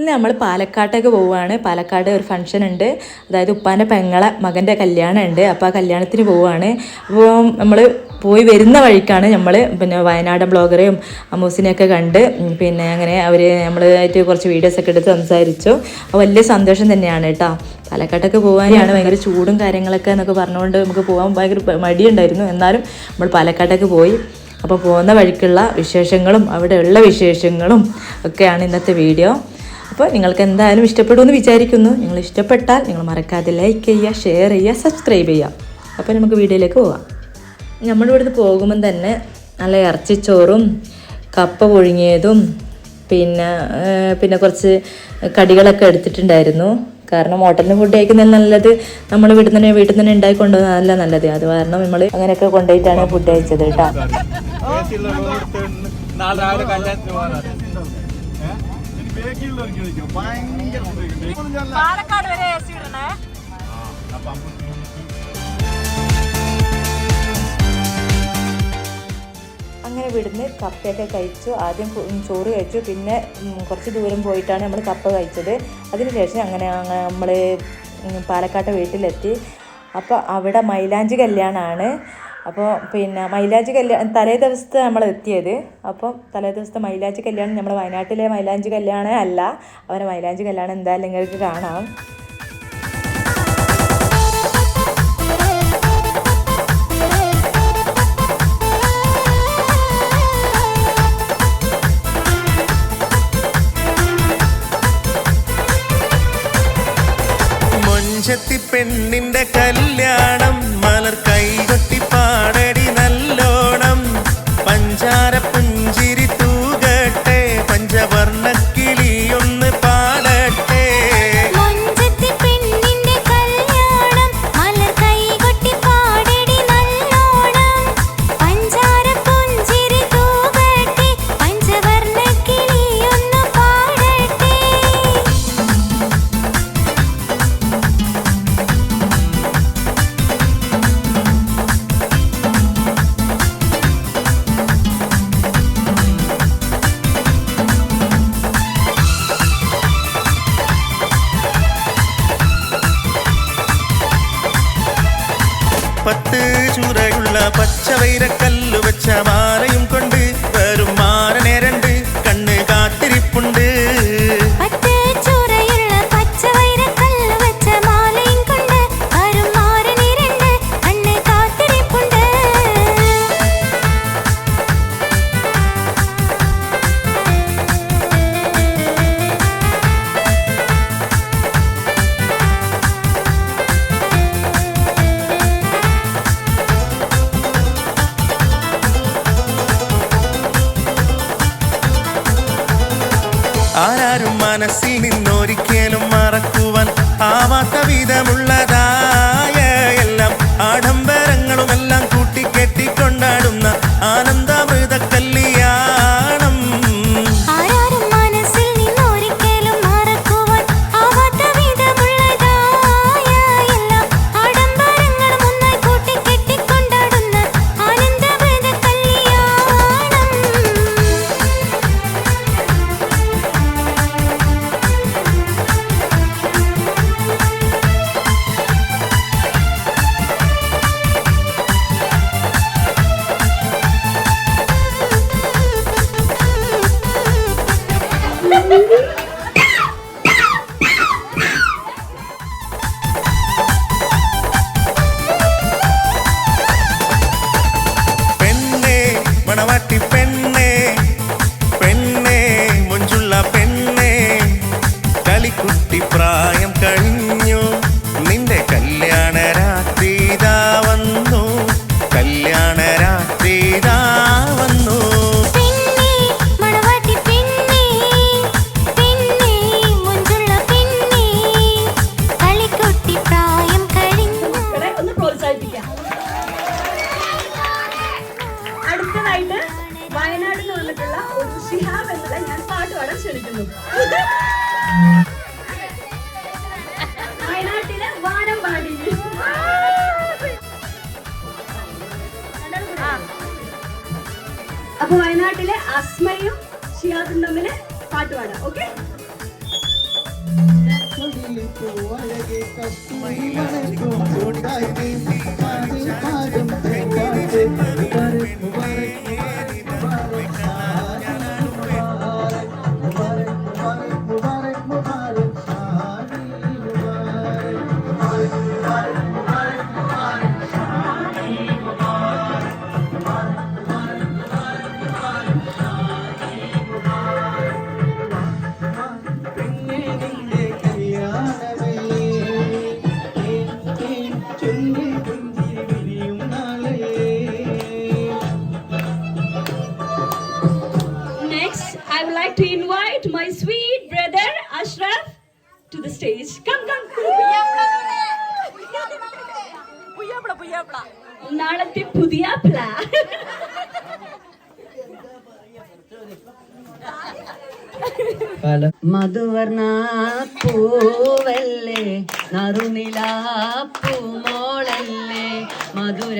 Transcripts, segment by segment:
ഇന്ന് നമ്മൾ പാലക്കാട്ടേക്ക് പോവുകയാണ് പാലക്കാട് ഒരു ഫംഗ്ഷൻ ഉണ്ട്. അതായത് ഉപ്പാന്റെ പെങ്ങളെ മകന്റെ കല്യാണം ഉണ്ട് അപ്പോൾ ആ കല്യാണത്തിന് പോവുകയാണ് അപ്പോൾ നമ്മൾ പോയി വരുന്ന വഴിക്കാണ് നമ്മൾ പിന്നെ വയനാട് ബ്ലോഗറെയും അമ്മൂസിനെയൊക്കെ കണ്ട് പിന്നെ അങ്ങനെ അവർ നമ്മളായിട്ട് കുറച്ച് വീഡിയോസൊക്കെ എടുത്ത് സംസാരിച്ചു. അപ്പോൾ വലിയ സന്തോഷം തന്നെയാണ് കേട്ടോ. പാലക്കാട്ടൊക്കെ പോകാനാണ് ഭയങ്കര ചൂടും കാര്യങ്ങളൊക്കെ എന്നൊക്കെ പറഞ്ഞുകൊണ്ട് നമുക്ക് പോകാൻ ഭയങ്കര മടിയുണ്ടായിരുന്നു. എന്നാലും നമ്മൾ പാലക്കാട്ടേക്ക് പോയി. അപ്പോൾ പോകുന്ന വഴിക്കുള്ള വിശേഷങ്ങളും അവിടെയുള്ള വിശേഷങ്ങളും ഒക്കെയാണ് ഇന്നത്തെ വീഡിയോ അപ്പോൾ നിങ്ങൾക്ക് എന്തായാലും ഇഷ്ടപ്പെടുമെന്ന് വിചാരിക്കുന്നു നിങ്ങൾ ഇഷ്ടപ്പെട്ടാൽ നിങ്ങൾ മറക്കാതെ ലൈക്ക് ചെയ്യുക ഷെയർ ചെയ്യുക സബ്സ്ക്രൈബ് ചെയ്യുക അപ്പോൾ നമുക്ക് വീഡിയോയിലേക്ക് പോവാം നമ്മുടെ ഇവിടുന്ന് പോകുമ്പം തന്നെ നല്ല ഇറച്ചിച്ചോറും കപ്പ പുഴുങ്ങിയതും പിന്നെ പിന്നെ കുറച്ച് കടികളൊക്കെ എടുത്തിട്ടുണ്ടായിരുന്നു കാരണം ഹോട്ടലിന് ഫുഡ് കഴിക്കുന്നതിൽ നല്ലത് നമ്മൾ വീട്ടിൽ തന്നെ വീട്ടിൽ തന്നെ ഉണ്ടാക്കി കൊണ്ടുപോകുന്നതല്ല നല്ലത് അത് കാരണം നമ്മൾ അങ്ങനെയൊക്കെ കൊണ്ടുപോയിട്ടാണ് ഫുഡ് കഴിച്ചത് കേട്ടോ പാലക്കാട് വരെ എ സി ഇടണേ അങ്ങനെ വിടുന്ന് കപ്പയൊക്കെ കഴിച്ചു. ആദ്യം ചോറ് കഴിച്ചു. പിന്നെ കുറച്ച് ദൂരം പോയിട്ടാണ് നമ്മൾ കപ്പ കഴിച്ചത്. അതിനുശേഷം അങ്ങനെ നമ്മൾ പാലക്കാട്ടെ വീട്ടിലെത്തി. അപ്പോൾ അവിടെ മൈലാഞ്ചി കല്യാണമാണ് അപ്പോൾ പിന്നെ മൈലാഞ്ചി കല്യാണം തലേ ദിവസത്തെ നമ്മൾ എത്തിയത്. അപ്പം തലേ ദിവസത്തെ മൈലാഞ്ചി കല്യാണം നമ്മൾ വയനാട്ടിലെ മൈലാഞ്ചി കല്യാണം അല്ല. അവരെ മൈലാഞ്ചി കല്യാണം എന്തായാലും നിങ്ങൾക്ക് കാണാം. പെണ്ണിന്റെ കല്യാണം പത്ത് ചുരയുള്ള പച്ചവൈരക്കല്ലു വെച്ച മാലയും കൊണ്ട് വരും മനസ്സിൽ നിന്നൊരിക്കലും മറക്കുവാൻ ആവാത്ത വിധമുള്ളതായ ഒന്നിന് പാട്ട് പാടാം ഓക്കെ ും to the stage. Come, come. നാളത്തെ പുതിയ പ്ലാ മധുവർണ പൂവല്ലേ നറുനില പൂമോളല്ലേ മധുരപ്പാതീനേഴിൽ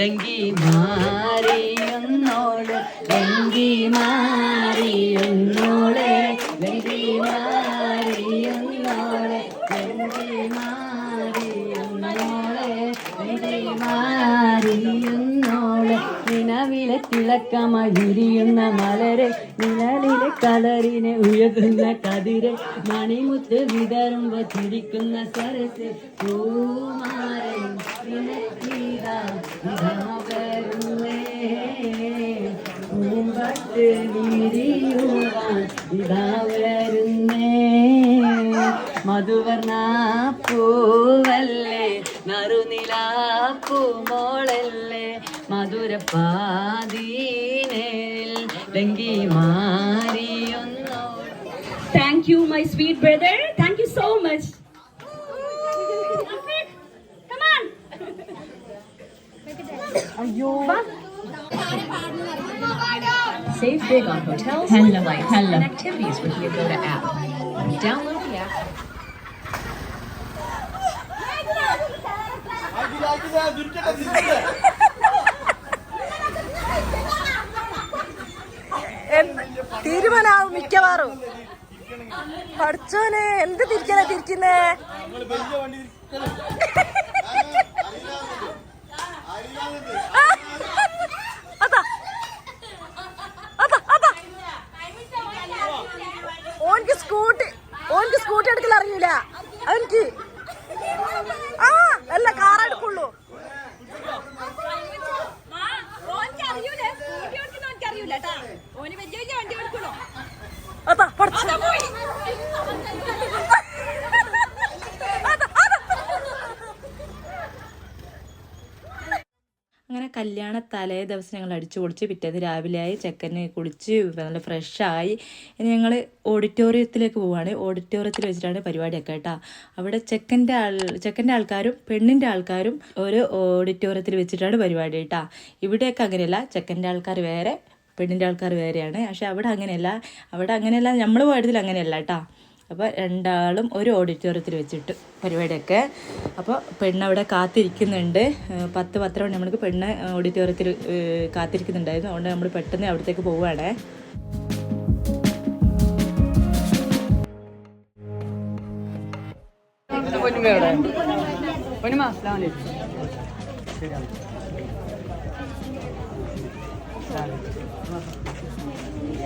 ലങ്കി മാറിയുന്നോൾ ലങ്കി മാറിയുന്നോളെ നിലവിലെ തിളക്കമായി മലരെ നിഴലിലെ കളറിനെ ഉയർന്ന കതിരെ മണിമുത്ത് വിതറുമ്പോ ചിരിക്കുന്ന സരസ് പൂമാരൻ മധുവർണ പൂവല്ലേ നറുനില പൂമോളല്ലേ. മധുരപ്പാതീനേൽ ലങ്കി മാറിയൊന്നോ Thank you, my sweet brother. Thank you so much. Come on. Save big on hotels, flights, and activities with the Agoda app. Download the app തീരുമാനാവും മിക്കവാറും. പഠിച്ചോനെ എന്ത് തിരിക്കണേ തിരിക്കുന്നേ? ഓൻക്ക് സ്കൂട്ടി ഓൻക്ക് സ്കൂട്ടി എടുക്കൽ അറിയൂല അവൻക്ക് ആ അല്ല കാർ അതാ പഠിച്ചോ. അങ്ങനെ കല്യാണ തലേ ദിവസം ഞങ്ങൾ അടിച്ചു പൊളിച്ച് പിറ്റേന്ന് രാവിലെയായി ചെക്കനെ കുളിച്ച് നല്ല ഫ്രഷായി ഇനി ഞങ്ങൾ ഓഡിറ്റോറിയത്തിലേക്ക് പോവാണ്. ഓഡിറ്റോറിയത്തിൽ വെച്ചിട്ടാണ് പരിപാടിയൊക്കെ കേട്ടോ. അവിടെ ചെക്കന്റെ ആൾ ചെക്കന്റെ ആൾക്കാരും പെണ്ണിന്റെ ആൾക്കാരും ഒരു ഓഡിറ്റോറിയത്തിൽ വെച്ചിട്ടാണ് പരിപാടി കേട്ടോ. ഇവിടെയൊക്കെ അങ്ങനെയല്ല ചെക്കന്റെ ആൾക്കാർ വേറെ പെണ്ണിന്റെ ആൾക്കാർ വേറെയാണ്. പക്ഷെ അവിടെ അങ്ങനെയല്ല. അവിടെ അങ്ങനെയല്ല നമ്മൾ പോയതിൽ അങ്ങനെയല്ല കേട്ടോ. അപ്പോൾ രണ്ടാളും ഒരു ഓഡിറ്റോറിയത്തിൽ വെച്ചിട്ട് പരിപാടിയൊക്കെ. അപ്പോൾ പെണ്ണവിടെ കാത്തിരിക്കുന്നുണ്ട്. പത്ത് പത്തര മണി നമ്മൾക്ക് പെണ്ണ് ഓഡിറ്റോറിയത്തിൽ കാത്തിരിക്കുന്നുണ്ടായിരുന്നു. അതുകൊണ്ട് നമ്മൾ പെട്ടെന്ന് അവിടത്തേക്ക് പോവുകയാണേ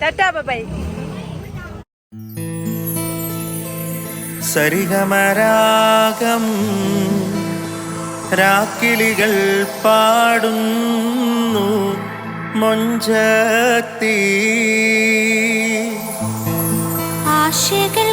ടാറ്റാ ബൈ സരിഗമരാഗം രാക്കിളികൾ പാടുന്നു മൊഞ്ചത്തി. ആശകൾ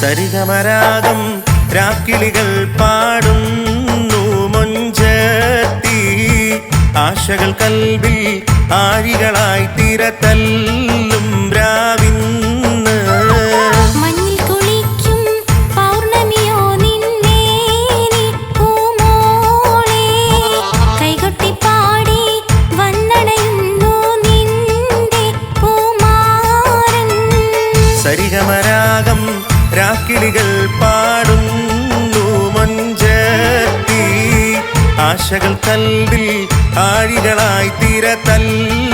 സരിഗമരാഗം രാക്കിളികൾ പാടുന്നു മൊഞ്ചത്തി. ആശകൾ കൽവിൽ ആരികളായി തിരതല്ലും രാക്കിളികൾ പാടുന്നു മഞ്ചത്തി. ആശകൾ കല്ലിൽ ആഴികളായി തീര രാവിന്ന്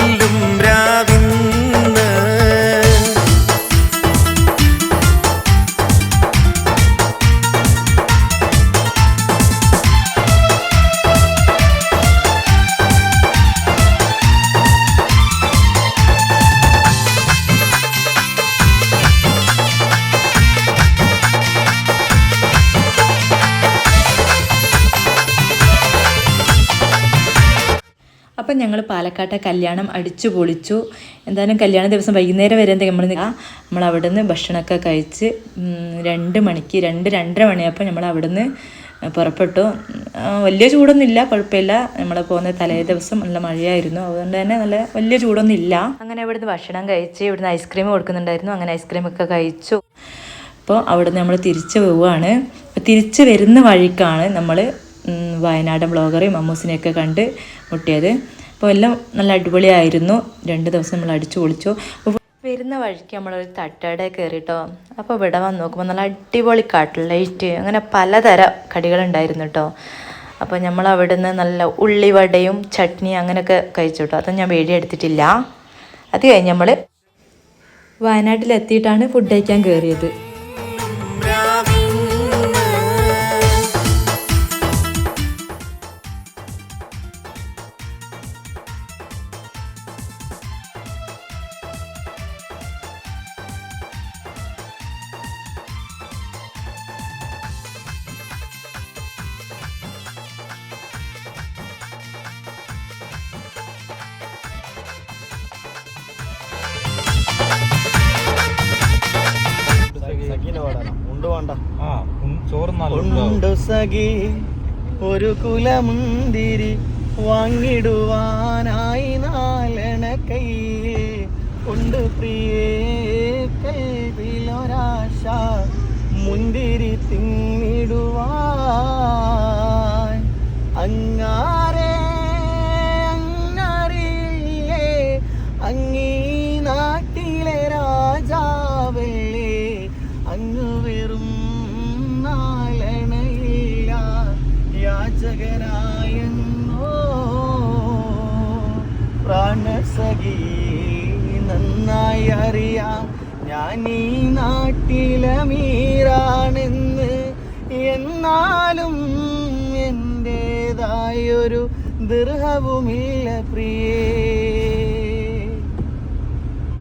ഞങ്ങൾ പാലക്കാട്ടെ കല്യാണം അടിച്ചു പൊളിച്ചു. എന്തായാലും കല്യാണ ദിവസം വൈകുന്നേരം വരെ എന്തെങ്കിലും നമ്മൾ നമ്മൾ അവിടെ നിന്ന് ഭക്ഷണമൊക്കെ കഴിച്ച് രണ്ട് മണിക്ക് രണ്ട് രണ്ടര മണിയപ്പോൾ നമ്മൾ അവിടെ നിന്ന് പുറപ്പെട്ടു. വലിയ ചൂടൊന്നും ഇല്ല കുഴപ്പമില്ല. നമ്മൾ പോകുന്ന തലേ ദിവസം നല്ല മഴയായിരുന്നു. അതുകൊണ്ട് തന്നെ നല്ല വലിയ ചൂടൊന്നും ഇല്ല അങ്ങനെ ഇവിടുന്ന് ഭക്ഷണം കഴിച്ച് ഇവിടുന്ന് ഐസ്ക്രീം കൊടുക്കുന്നുണ്ടായിരുന്നു. അങ്ങനെ ഐസ്ക്രീം ഒക്കെ കഴിച്ചു. അപ്പോൾ അവിടുന്ന് നമ്മൾ തിരിച്ചു പോവുകയാണ് തിരിച്ച് വരുന്ന വഴിക്കാണ് നമ്മൾ വയനാടൻ ബ്ലോഗറെയും മമ്മൂസിനെയൊക്കെ കണ്ട് മുട്ടിയത്. അപ്പോൾ എല്ലാം നല്ല അടിപൊളിയായിരുന്നു. രണ്ട് ദിവസം നമ്മൾ അടിച്ചു പൊളിച്ചു. വരുന്ന വഴിക്ക് നമ്മളൊരു തട്ടട കയറിട്ടോ. അപ്പോൾ ഇവിടെ വന്ന് നോക്കുമ്പോൾ നല്ല അടിപൊളി കട്ട്ലൈറ്റ് അങ്ങനെ പലതരം കടികളുണ്ടായിരുന്നു കേട്ടോ. അപ്പോൾ നമ്മൾ അവിടുന്ന് നല്ല ഉള്ളിവടയും ചട്നി അങ്ങനെയൊക്കെ കഴിച്ചു കേട്ടോ. അതൊന്നും ഞാൻ വീഡിയോ എടുത്തിട്ടില്ല. അത് കഴിഞ്ഞ് നമ്മൾ വയനാട്ടിലെത്തിയിട്ടാണ് ഫുഡ് കഴിക്കാൻ കയറിയത്. ആ ചോറ് ഉണ്ടു? സഖി ഒരു കുലമുന്തിരി വാങ്ങിടുവാനായി നാലണ കയ്യിൽ. ഉണ്ട് പ്രിയേ കൽവിലൊരാശ മുന്തിരി തിങ്ങിടുവാ അങ്ങാരെ നന്നായി അറിയാം ഞാൻ ഈ നാട്ടിലെ മീറാണെന്ന് എന്നാലും എന്റേതായൊരു ദൃഹവുമില്ല പ്രിയേ.